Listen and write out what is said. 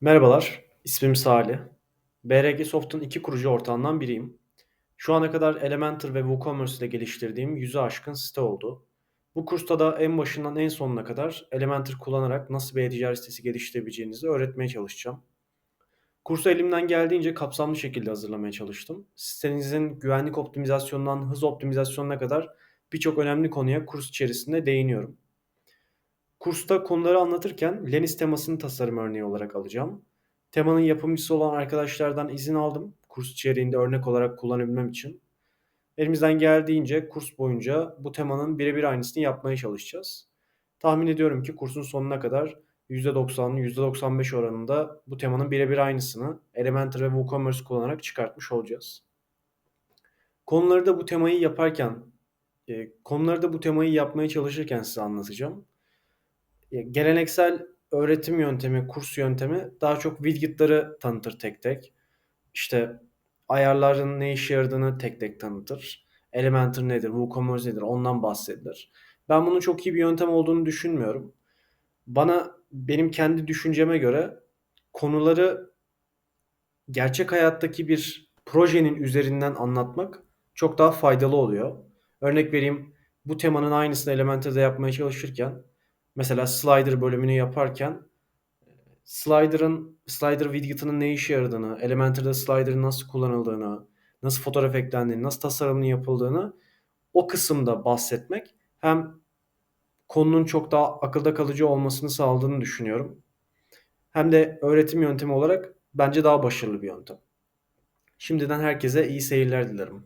Merhabalar, ismim Salih. BRG Soft'un iki kurucu ortağından biriyim. Şu ana kadar Elementor ve WooCommerce ile geliştirdiğim yüzü aşkın site oldu. Bu kursta da en başından en sonuna kadar Elementor kullanarak nasıl bir e-ticaret sitesi geliştirebileceğinizi öğretmeye çalışacağım. Kursu elimden geldiğince kapsamlı şekilde hazırlamaya çalıştım. Sitenizin güvenlik optimizasyonundan hız optimizasyonuna kadar birçok önemli konuya kurs içerisinde değiniyorum. Kursta konuları anlatırken Lenis temasını tasarım örneği olarak alacağım. Temanın yapımcısı olan arkadaşlardan izin aldım. Kurs içeriğinde örnek olarak kullanabilmem için. Elimizden geldiğince kurs boyunca bu temanın birebir aynısını yapmaya çalışacağız. Tahmin ediyorum ki kursun sonuna kadar %90'lı %95 oranında bu temanın birebir aynısını Elementor ve WooCommerce kullanarak çıkartmış olacağız. Konuları da bu temayı yaparken, e, konuları da bu temayı yapmaya çalışırken size anlatacağım. Geleneksel öğretim yöntemi, kurs yöntemi daha çok widget'ları tanıtır tek tek. İşte ayarların ne işe yaradığını tek tek tanıtır. Elementor nedir, WooCommerce nedir ondan bahsedilir. Ben bunun çok iyi bir yöntem olduğunu düşünmüyorum. Bana benim kendi düşünceme göre konuları gerçek hayattaki bir projenin üzerinden anlatmak çok daha faydalı oluyor. Örnek vereyim bu temanın aynısını Elementor'da yapmaya çalışırken mesela slider bölümünü yaparken slider'ın slider widget'ının ne işe yaradığını, Elementor'da slider'ın nasıl kullanıldığını, nasıl fotoğraf eklendiğini, nasıl tasarımının yapıldığını o kısımda bahsetmek hem konunun çok daha akılda kalıcı olmasını sağladığını düşünüyorum. Hem de öğretim yöntemi olarak bence daha başarılı bir yöntem. Şimdiden herkese iyi seyirler dilerim.